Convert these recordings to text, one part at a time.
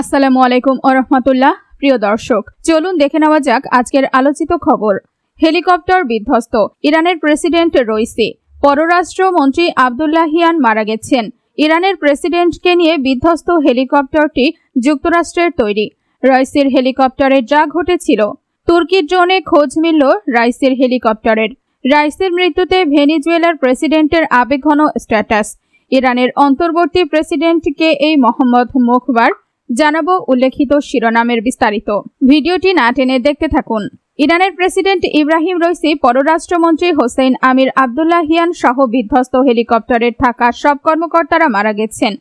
আসসালামু আলাইকুম ওরহমতুল্লাহ প্রিয় দর্শক। চলুন দেখে নেওয়া যাক আজকের আলোচিত খবর। হেলিকপ্টার বিধ্বস্ত। ইরানের প্রেসিডেন্ট রইসি। পররাষ্ট্র মন্ত্রী আবদুল্লাহিয়ান মারা গেছেন। ইরানের প্রেসিডেন্টকে নিয়ে বিধ্বস্ত হেলিকপ্টারটি যুক্তরাষ্ট্রের তৈরি। রাইসির হেলিকপ্টারে যা ঘটেছিল। তুর্কির ড্রোনে খোঁজ মিলল রাইসির হেলিকপ্টারের। রাইসির মৃত্যুতে ভেনিজুয়েলার প্রেসিডেন্টের আবেগঘন স্ট্যাটাস। ইরানের অন্তর্বর্তী প্রেসিডেন্টকে এই মোহাম্মদ মোখবার জানাব উল্লেখিত শিরোনামের বিস্তারিত। ভিডিওটি না টেনে দেখতে থাকুন। ইরানের প্রেসিডেন্ট ইব্রাহিম রইসি, পররাষ্ট্রমন্ত্রী হোসেন আমির আবদুল্লাহিয়ান সহ বিধ্বস্ত হেলিকপ্টারের থাকা সব কর্মকর্তারা মারা গেছেন।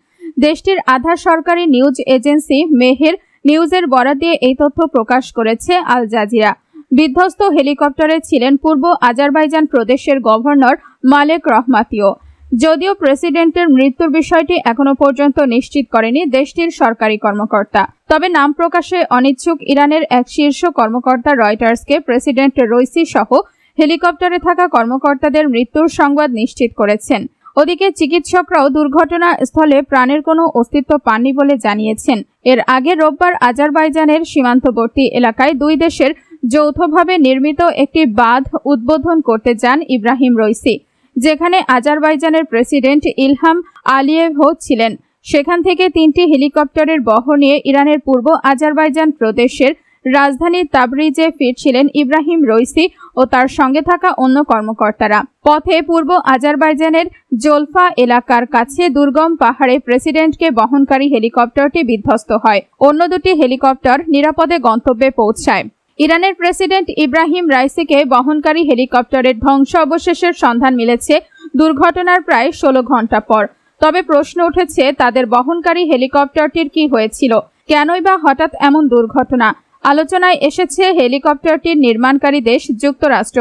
দেশটির আধা সরকারি নিউজ এজেন্সি মেহের নিউজের বরাদ দিয়ে এই তথ্য প্রকাশ করেছে আল জাজিরা। বিধ্বস্ত হেলিকপ্টারে ছিলেন পূর্ব আজারবাইজান প্রদেশের গভর্নর মালেক রহমাতিও। যদিও প্রেসিডেন্টের মৃত্যুর বিষয়টি এখনও পর্যন্ত নিশ্চিত করেনি দেশটির সরকারি কর্মকর্তা। তবে নাম প্রকাশে অনিচ্ছুক ইরানের এক শীর্ষ কর্মকর্তা রয়টার্সকে প্রেসিডেন্ট রইসি সহ হেলিকপ্টারে থাকা কর্মকর্তাদের মৃত্যুর সংবাদ নিশ্চিত করেছেন। ওদিকে চিকিৎসকরাও দুর্ঘটনা স্থলে প্রাণের কোনো অস্তিত্ব পাননি বলে জানিয়েছেন। এর আগে রোববার আজারবাইজানের সীমান্তবর্তী এলাকায় দুই দেশের যৌথভাবে নির্মিত একটি বাঁধ উদ্বোধন করতে যান ইব্রাহিম রইসি। যেখানে আজারবাইজানের প্রেসিডেন্ট ইলহাম আলিয়েভ ছিলেন সেখান থেকে তিনটি হেলিকপ্টারের বহর নিয়ে ইরানের পূর্ব আজারবাইজান প্রদেশের রাজধানী তাবরিজে ফিরছিলেন ইব্রাহিম রইসি ও তার সঙ্গে থাকা অন্য কর্মকর্তারা। পথে পূর্ব আজারবাইজানের জোলফা এলাকার কাছে দুর্গম পাহাড়ে প্রেসিডেন্টকে বহনকারী হেলিকপ্টারটি বিধ্বস্ত হয়। অন্য দুটি হেলিকপ্টার নিরাপদে গন্তব্যে পৌঁছায়। ইরানের প্রেসিডেন্ট ইব্রাহিম রাইসিকে বহনকারী হেলিকপ্টারের ধ্বংস অবশেষের সন্ধান মিলেছে দুর্ঘটনার প্রায় ষোলো ঘণ্টা পর। তবে প্রশ্ন উঠেছে, তাদের বহনকারী হেলিকপ্টারটির কি হয়েছিল? কেনই বা হঠাৎ এমন দুর্ঘটনা? আলোচনায় এসেছে, হেলিকপ্টারটির নির্মাণকারী দেশ যুক্তরাষ্ট্র।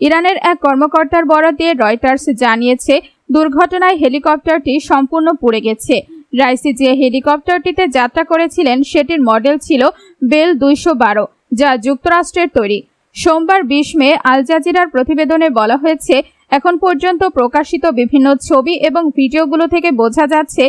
ইরানের এক কর্মকর্তার দিয়ে রয়টার্স জানিয়েছে, দুর্ঘটনায় হেলিকপ্টারটি সম্পূর্ণ পুড়ে গেছে। রাইসি যে হেলিকপ্টারটিতে যাত্রা করেছিলেন, সেটির মডেল ছিল বেল দুইশো বারো। যা যুক্তরাষ্ট্রের তৈরি। সোমবার বিশ মে আল জাজিরার প্রতিবেদনে বলা হয়েছে, এখন পর্যন্ত প্রকাশিত বিভিন্ন ছবি এবং ভিডিওগুলো থেকে বোঝা যাচ্ছে,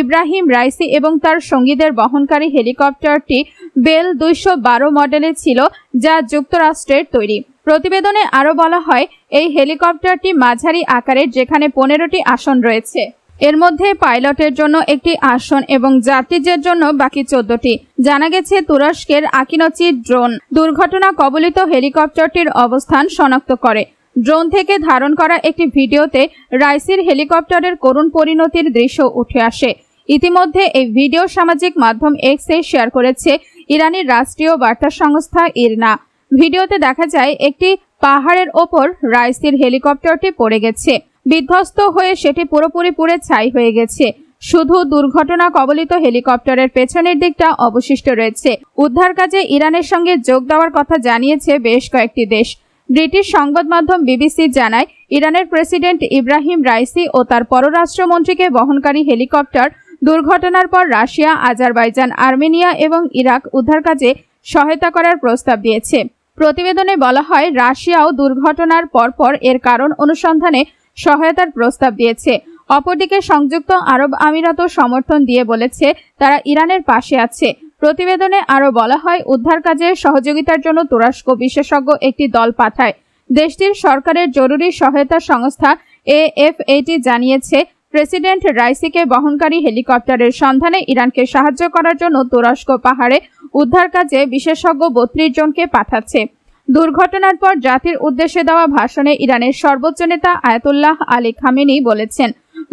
ইব্রাহিম রাইসি এবং তার সঙ্গীদের বহনকারী হেলিকপ্টারটি বেল দুইশো বারো মডেলের ছিল, যা যুক্তরাষ্ট্রের তৈরি। প্রতিবেদনে আরও বলা হয়, এই হেলিকপ্টারটি মাঝারি আকারের, যেখানে পনেরোটি আসন রয়েছে। এর মধ্যে পাইলটের জন্য একটি আসন এবং যাত্রীদের জন্য বাকি চোদ্দটি। জানা গেছে, তুরস্কের আকিনচি ড্রোন দুর্ঘটনা কবলিত হেলিকপ্টারটির অবস্থান শনাক্ত করে। ড্রোন থেকে ধারণ করা একটি ভিডিওতে রাইসির হেলিকপ্টারের করুণ পরিণতির দৃশ্য উঠে আসে। ইতিমধ্যে এই ভিডিও সামাজিক মাধ্যম এক্সে শেয়ার করেছে ইরানের রাষ্ট্রীয় বার্তা সংস্থা ইরনা। ভিডিওতে দেখা যায়, একটি পাহাড়ের ওপর রাইসির হেলিকপ্টারটি পড়ে গেছে। বিধ্বস্ত হয়ে সেটি পুরোপুরি পুড়ে ছাই হয়ে গেছে। শুধু দুর্ঘটনা কবলিত হেলিকপ্টারের পেছনের দিকটা অবশিষ্ট রয়েছে। উদ্ধার কাজে ইরানের সঙ্গে যোগ দেওয়ার কথা জানিয়েছে বেশ কয়েকটি দেশ। ব্রিটিশ সংবাদ মাধ্যম বিবিসি জানায়, ইরানের প্রেসিডেন্ট ইব্রাহিম রাইসি ও তার পররাষ্ট্রমন্ত্রীকে বহনকারী হেলিকপ্টার দুর্ঘটনার পর রাশিয়া, আজারবাইজান, আর্মেনিয়া এবং ইরাক উদ্ধার কাজে সহায়তা করার প্রস্তাব দিয়েছে। প্রতিবেদনে বলা হয়, রাশিয়াও দুর্ঘটনার পরপর এর কারণ অনুসন্ধানে সহায়তার প্রস্তাব দিয়েছে। অপরদিকে সংযুক্ত আরব আমিরাতও সমর্থন দিয়ে বলেছে, তারা ইরানের পাশে আছে। প্রতিবেদনে আরও বলা হয়, উদ্ধার কাজে সহযোগিতার জন্য তুরস্ক বিশেষজ্ঞ একটি দল পাঠায়। দেশটির সরকারের জরুরি সহায়তা সংস্থা এএফএটি জানিয়েছে, প্রেসিডেন্ট রাইসিকে বহনকারী হেলিকপ্টারের সন্ধানে ইরানকে সাহায্য করার জন্য তুরস্ক পাহাড়ে উদ্ধার কাজে বিশেষজ্ঞ বত্রিশ জনকে পাঠাচ্ছে। দুর্ঘটনার পর জাতির উদ্দেশ্যে দেওয়া ভাষণে ইরানের সর্বোচ্চ নেতা আয়াতুল্লাহ আলী খামেনি বলেছেন,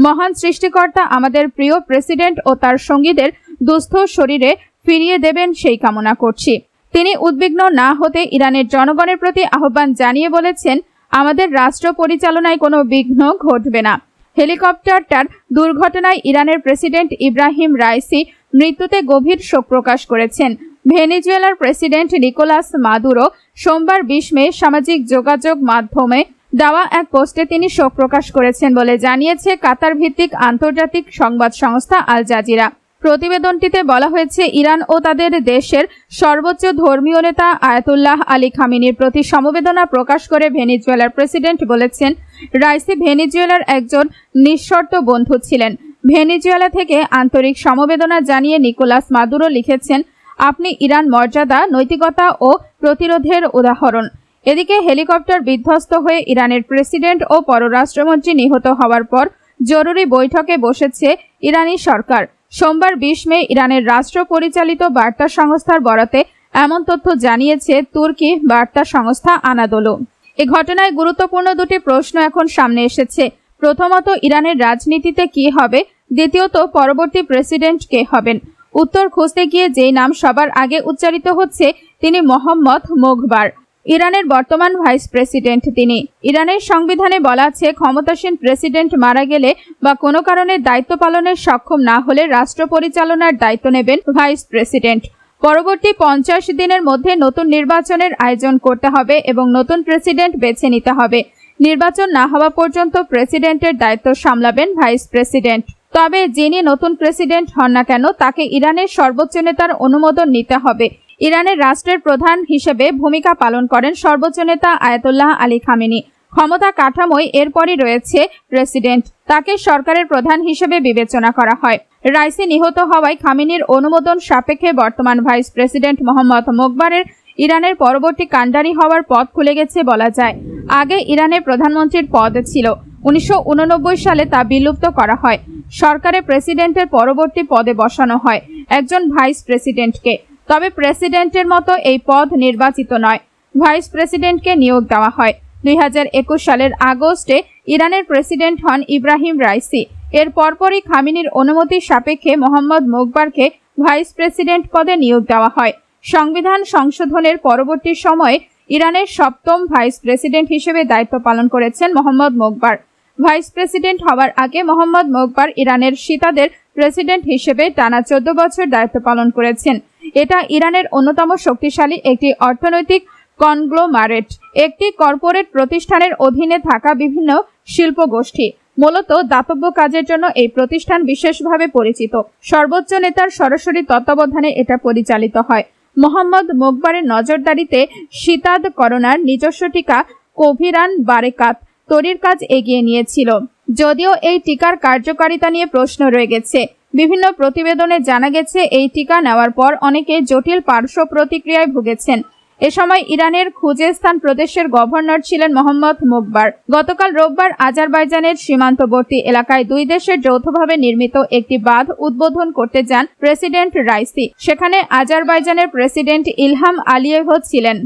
মহান সৃষ্টিকর্তা আমাদের প্রিয় প্রেসিডেন্ট ও তার সঙ্গীদের দুস্থ শরীরে ফিরিয়ে দেবেন সেই কামনা করছি। তিনি উদ্বিগ্ন না হতে ইরানের জনগণের প্রতি আহ্বান জানিয়ে বলেছেন, আমাদের রাষ্ট্র পরিচালনায় কোনো বিঘ্ন ঘটবে না। হেলিকপ্টারটার দুর্ঘটনায় ইরানের প্রেসিডেন্ট ইব্রাহিম রাইসি মৃত্যুতে গভীর শোক প্রকাশ করেছেন। ভেনেজুয়েলার প্রেসিডেন্ট নিকোলাস মাদুরো সোমবার বিশ মে সামাজিক যোগাযোগ মাধ্যমে দেওয়া এক পোস্টে তিনি শোক প্রকাশ করেছেন বলে জানিয়েছে কাতার ভিত্তিক আন্তর্জাতিক সংবাদ সংস্থা আল জাজিরা। প্রতিবেদনটিতে বলা হয়েছে, ইরান ও তাদের দেশের সর্বোচ্চ ধর্মীয় নেতা আয়াতুল্লাহ আলী খামিনির প্রতি সমবেদনা প্রকাশ করে ভেনিজুয়েলার প্রেসিডেন্ট বলেছেন, রাইসি ভেনিজুয়েলার একজন নিঃশর্ত বন্ধু ছিলেন। ভেনিজুয়েলা থেকে আন্তরিক সমবেদনা জানিয়ে নিকোলাস মাদুরো লিখেছেন আপনি ইরান মর্যাদা, নৈতিকতা ও প্রতিরোধের উদাহরণ। এদিকে হেলিকপ্টার বিধ্বস্ত হয়ে ইরানের প্রেসিডেন্ট ও পররাষ্ট্রমন্ত্রী নিহত হওয়ার পর জরুরি বৈঠকে বসেছে ইরানি সরকার। সোমবার বিশ মে ইরানের রাষ্ট্র পরিচালিত বার্তা সংস্থার বরাতে এমন তথ্য জানিয়েছে তুর্কি বার্তা সংস্থা আনাদোলো। এ ঘটনায় গুরুত্বপূর্ণ দুটি প্রশ্ন এখন সামনে এসেছে। প্রথমত, ইরানের রাজনীতিতে কি হবে? দ্বিতীয়ত, পরবর্তী প্রেসিডেন্ট কে হবেন? উত্তর খুঁজতে গিয়ে যেই নাম সবার আগে উচ্চারিত হচ্ছে, তিনি মোহাম্মদ মোগবার। ইরানের বর্তমান ভাইস প্রেসিডেন্ট তিনি। ইরানের সংবিধানে বলা আছে, ক্ষমতাসীন প্রেসিডেন্ট মারা গেলে বা কোনো কারণে দায়িত্ব পালনের সক্ষম না হলে রাষ্ট্র পরিচালনার দায়িত্ব নেবেন ভাইস প্রেসিডেন্ট। পরবর্তী পঞ্চাশ দিনের মধ্যে নতুন নির্বাচনের আয়োজন করতে হবে এবং নতুন প্রেসিডেন্ট বেছে নিতে হবে। নির্বাচন না হওয়া পর্যন্ত প্রেসিডেন্টের দায়িত্ব সামলাবেন ভাইস প্রেসিডেন্ট। তবে যিনি নতুন প্রেসিডেন্ট হন না কেন, তাকে ইরানের সর্বোচ্চ নেতার অনুমোদন নিতে হবে। ইরানের রাষ্ট্রের প্রধান হিসেবে ভূমিকা পালন করেন সর্বোচ্চ নেতা আয়াতুল্লাহ আলী খামেনি। ক্ষমতা কাঠামোয় এরপরই রয়েছে প্রেসিডেন্ট। তাকে সরকারের প্রধান হিসেবে বিবেচনা করা হয়। রাইসি নিহত হওয়ায় খামেনির অনুমোদন সাপেক্ষে বর্তমান ভাইস প্রেসিডেন্ট মোহাম্মদ মোকবারের ইরানের পরবর্তী কাণ্ডারি হওয়ার পথ খুলে গেছে বলা যায়। আগে ইরানের প্রধানমন্ত্রীর পদ ছিল। উনিশশো উননব্বই সালে তা বিলুপ্ত করা হয়। সরকারে প্রেসিডেন্টের পরবর্তী পদে বসানো হয়, একজন ভাইস প্রেসিডেন্টকে। তবে প্রেসিডেন্টের মতো এই পদ নির্বাচিত নয়। ভাইস প্রেসিডেন্টকে নিয়োগ দেওয়া হয়। দুই হাজার একুশ সালের আগস্টে ইরানের প্রেসিডেন্ট হন ইব্রাহিম রাইসি। এর পরপরই খামিনির অনুমতি সাপেক্ষে মোহাম্মদ মোকবারকে ভাইস প্রেসিডেন্ট পদে নিয়োগ দেওয়া হয়। সংবিধান সংশোধনের পরবর্তী সময়ে ইরানের সপ্তম ভাইস প্রেসিডেন্ট হিসেবে দায়িত্ব পালন করেছেন মোহাম্মদ মোকবার। ভাইস প্রেসিডেন্ট হওয়ার আগে মোহাম্মদ মোকবার ইরানের সীতাদের প্রেসিডেন্ট হিসেবে টানা চোদ্দ বছর দায়িত্ব পালন করেছেন। এটা ইরানের অন্যতম শক্তিশালী একটি অর্থনৈতিক কনগ্লোমারেট, একটি কর্পোরেট প্রতিষ্ঠানের অধীনে থাকা বিভিন্ন শিল্প গোষ্ঠী মূলত দাতব্য কাজের জন্য এই প্রতিষ্ঠান বিশেষভাবে পরিচিত। সর্বোচ্চ নেতার সরাসরি তত্ত্বাবধানে এটা পরিচালিত হয়। মোহাম্মদ মোকবারের নজরদারিতে শীতাদ করোনার নিজস্ব টিকা কোভিরান বারেকাত তৈরির কাজ এগিয়ে নিয়েছিল। যদিও এই টিকার কার্যকারিতা নিয়ে প্রশ্ন রয়ে গেছে বিভিন্ন প্রতিবেদনে জানা গেছে এই টিকা নেওয়ার পর অনেকে জটিল পার্শ্ব প্রতিক্রিয়ায় ভুগেছেন। এ সময় ইরানের খুজেস্তান প্রদেশের গভর্নর ছিলেন মোহাম্মদ মুকবার। গতকাল রোববার আজারবাইজানের সীমান্তবর্তী এলাকায় দুই দেশের যৌথভাবে নির্মিত একটি বাঁধ উদ্বোধন করতে যান প্রেসিডেন্ট রাইসি। সেখানে আজারবাইজানের প্রেসিডেন্ট ইলহাম আলিয়েভ ছিলেন।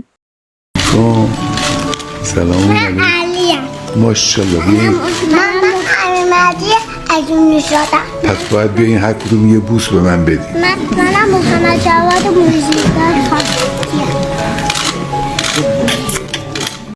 ماشاءالله. بیاین من حمیدی از اون نژادم پس باید بیاین هر کدوم یه بوس به من بدین من منم محمد جواد موزیدار خانم.